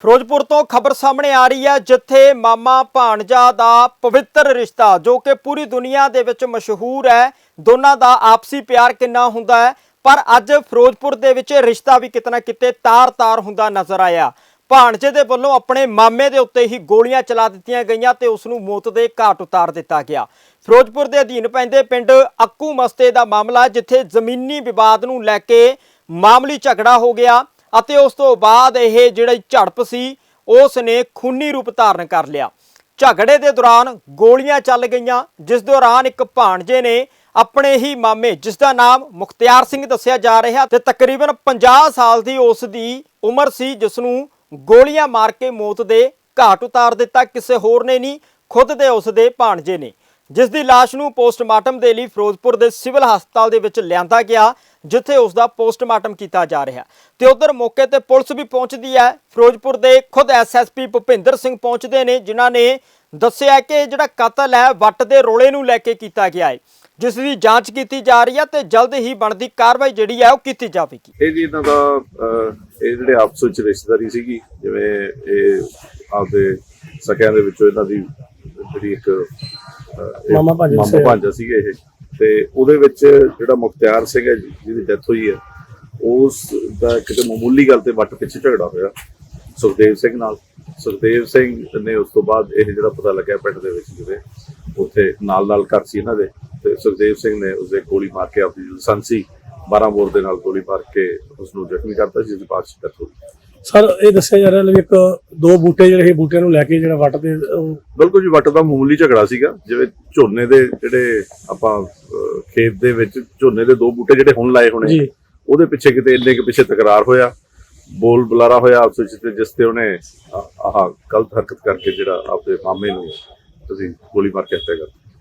ਫਿਰੋਜ਼ਪੁਰ ਤੋਂ ਖਬਰ ਸਾਹਮਣੇ ਆ ਰਹੀ ਹੈ, ਜਿੱਥੇ ਮਾਮਾ ਭਾਣਜਾ ਦਾ ਪਵਿੱਤਰ ਰਿਸ਼ਤਾ, ਜੋ ਕਿ ਪੂਰੀ ਦੁਨੀਆ ਦੇ ਵਿੱਚ ਮਸ਼ਹੂਰ ਹੈ, ਦੋਨਾਂ ਦਾ ਆਪਸੀ ਪਿਆਰ ਕਿੰਨਾ ਹੁੰਦਾ ਹੈ, ਪਰ ਅੱਜ ਫਿਰੋਜ਼ਪੁਰ ਦੇ ਵਿੱਚ ਰਿਸ਼ਤਾ ਵੀ ਕਿਤਨਾ ਕਿਤੇ ਤਾਰ-ਤਾਰ ਹੁੰਦਾ ਨਜ਼ਰ ਆਇਆ। ਭਾਣਜੇ ਦੇ ਵੱਲੋਂ ਆਪਣੇ ਮਾਮੇ ਦੇ ਉੱਤੇ ਹੀ ਗੋਲੀਆਂ ਚਲਾ ਦਿੱਤੀਆਂ ਗਈਆਂ ਤੇ ਉਸ ਨੂੰ ਮੌਤ ਦੇ ਘਾਟ ਉਤਾਰ ਦਿੱਤਾ ਗਿਆ। ਫਿਰੋਜ਼ਪੁਰ ਦੇ ਅਧੀਨ ਪੈਂਦੇ ਪਿੰਡ ਅੱਕੂ ਮਸਤੇ ਦਾ ਮਾਮਲਾ, ਜਿੱਥੇ ਜ਼ਮੀਨੀ ਵਿਵਾਦ ਨੂੰ ਲੈ ਕੇ ਮਾਮਲੀ ਝਗੜਾ ਹੋ ਗਿਆ। ਅਤੇ ਉਸ ਤੋਂ ਬਾਅਦ ਇਹ ਜਿਹੜੀ ਝੜਪ ਸੀ ਉਸ ਨੇ ਖੂਨੀ ਰੂਪ ਧਾਰਨ ਕਰ ਲਿਆ। ਝਗੜੇ ਦੇ ਦੌਰਾਨ ਗੋਲੀਆਂ ਚੱਲ ਗਈਆਂ, ਜਿਸ ਦੌਰਾਨ ਇੱਕ ਭਾਣਜੇ ਨੇ ਆਪਣੇ ਹੀ ਮਾਮੇ, ਜਿਸ ਦਾ ਨਾਮ ਮੁਖਤਿਆਰ ਸਿੰਘ ਦੱਸਿਆ ਜਾ ਰਿਹਾ ਤੇ ਤਕਰੀਬਨ 50 ਸਾਲ ਦੀ ਉਸ ਦੀ ਉਮਰ ਸੀ, ਜਿਸ ਨੂੰ ਗੋਲੀਆਂ ਮਾਰ ਕੇ ਮੌਤ ਦੇ ਘਾਟ ਉਤਾਰ ਦਿੱਤਾ। ਕਿਸੇ ਹੋਰ ਨੇ ਨਹੀਂ, ਖੁਦ ਦੇ ਉਸ ਦੇ ਭਾਣਜੇ ਨੇ। ਜਿਸ ਦੀ ਲਾਸ਼ ਨੂੰ ਪੋਸਟਮਾਰਟਮ ਦੇ ਲਈ ਫਿਰੋਜ਼ਪੁਰ ਦੇ ਸਿਵਲ ਹਸਪਤਾਲ ਦੇ ਵਿੱਚ ਲਿਆਂਦਾ ਗਿਆ ਜਿੱਥੇ ਉਸ ਦਾ ਪੋਸਟਮਾਰਟਮ ਕੀਤਾ ਜਾ ਰਿਹਾ। ਤੇ ਉਧਰ ਮੌਕੇ ਤੇ ਪੁਲਿਸ ਵੀ ਪਹੁੰਚਦੀ ਹੈ। ਫਿਰੋਜ਼ਪੁਰ ਦੇ ਖੁਦ ਐਸਐਸਪੀ ਭੁਪਿੰਦਰ ਸਿੰਘ ਪਹੁੰਚਦੇ ਨੇ ਜਿਨ੍ਹਾਂ ਨੇ ਦੱਸਿਆ ਕਿ ਜਿਹੜਾ ਕਤਲ ਹੈ ਵੱਟ ਦੇ ਰੋਲੇ ਨੂੰ ਲੈ ਕੇ ਕੀਤਾ ਗਿਆ ਹੈ। ਜਿਸ ਦੀ ਜਾਂਚ ਕੀਤੀ ਜਾ ਰਹੀ ਹੈ ਤੇ ਜਲਦ ਹੀ ਬਣਦੀ ਕਾਰਵਾਈ ਜਿਹੜੀ ਹੈ ਉਹ ਕੀਤੀ ਜਾਵੇਗੀ। ਇਹ ਜੀ ਇਹਨਾਂ ਦਾ ਇਹ ਜਿਹੜੇ ਆਪਸ ਵਿੱਚ ਰਿਸ਼ਤੇਦਾਰੀ ਸੀਗੀ ਜਿਵੇਂ ਇਹ ਆਪਦੇ ਸਕਿਆਂ ਦੇ ਵਿੱਚੋਂ ਇਹਨਾਂ ਦੀ ਜਿਹੜੀ ਇੱਕ ਮਾਮਾ। ਭਾਂਜਾ ਸੀਗੇ ਇਹ। ਤੇ ਉਹਦੇ ਵਿੱਚ ਜਿਹੜਾ ਮੁਖਤਿਆਰ ਸਿੰਘ ਹੈ, ਜਿਹਦੀ ਡੈਥ ਹੋਈ ਹੈ, ਉਸ ਦਾ ਕਿਤੇ ਮਾਮੂਲੀ ਗੱਲ ਤੇ ਵੱਟ ਪਿੱਛੇ ਝਗੜਾ ਹੋਇਆ, ਸੁਖਦੇਵ ਸਿੰਘ ਨਾਲ। ਸੁਖਦੇਵ ਸਿੰਘ ਨੇ ਉਸ ਤੋਂ ਬਾਅਦ ਇਹ ਜਿਹੜਾ ਪਤਾ ਲੱਗਿਆ ਪਿੰਡ ਦੇ ਵਿੱਚ ਜਿਹੜੇ ਉੱਥੇ ਨਾਲ ਨਾਲ ਘਰ ਸੀ ਇਹਨਾਂ ਦੇ, ਤੇ ਸੁਖਦੇਵ ਸਿੰਘ ਨੇ ਉਸਦੇ ਗੋਲੀ ਮਾਰ ਕੇ ਆਪਣੀ ਲਾਇਸੈਂਸੀ 12 ਬੋਰ ਦੇ ਨਾਲ ਗੋਲੀ ਮਾਰ ਕੇ ਉਸ ਨੂੰ ਜ਼ਖਮੀ ਕਰਤਾ, ਜਿਸ ਦੀ ਬਾਅਦ ਚ death ਹੋ ਗਈ। ਸਰ ਇਹ ਦੱਸਿਆ ਜਾ ਰਿਹਾ ਵੀ ਇੱਕ ਦੋ ਬੂਟੇ ਜਿਹੜੇ ਇਹ ਬੂਟਿਆਂ ਨੂੰ ਲੈ ਕੇ ਜਿਹੜਾ ਵੱਟ ਦੇ ਉਹ ਬਿਲਕੁਲ ਜੀ ਵੱਟ ਦਾ ਮਾਮੂਲੀ ਝਗੜਾ ਸੀਗਾ ਜਿਵੇਂ ਝੋਨੇ ਦੇ ਜਿਹੜੇ ਆਪਾਂ ਖੇਤ ਦੇ ਵਿੱਚ ਝੋਨੇ ਦੇ ਦੋ ਬੂਟੇ ਜਿਹੜੇ ਹੁਣ ਲਾਏ ਹੋਣੇ ਉਹਦੇ ਪਿੱਛੇ ਕਿਤੇ ਇੰਨੇ ਕੁ ਪਿੱਛੇ ਤਕਰਾਰ ਹੋਇਆ ਬੋਲ ਬੁਲਾਰਾ ਹੋਇਆ ਆਪਸ ਵਿੱਚ ਤੇ ਜਿਸ ਤੇ ਉਹਨੇ ਆਹ ਗਲਤ ਹਰਕਤ ਕਰਕੇ ਜਿਹੜਾ ਆਪਣੇ ਮਾਮੇ ਨੂੰ ਤੁਸੀਂ ਗੋਲੀ ਮਾਰ ਕੇ ਹੱਤਿਆ ਕਰ।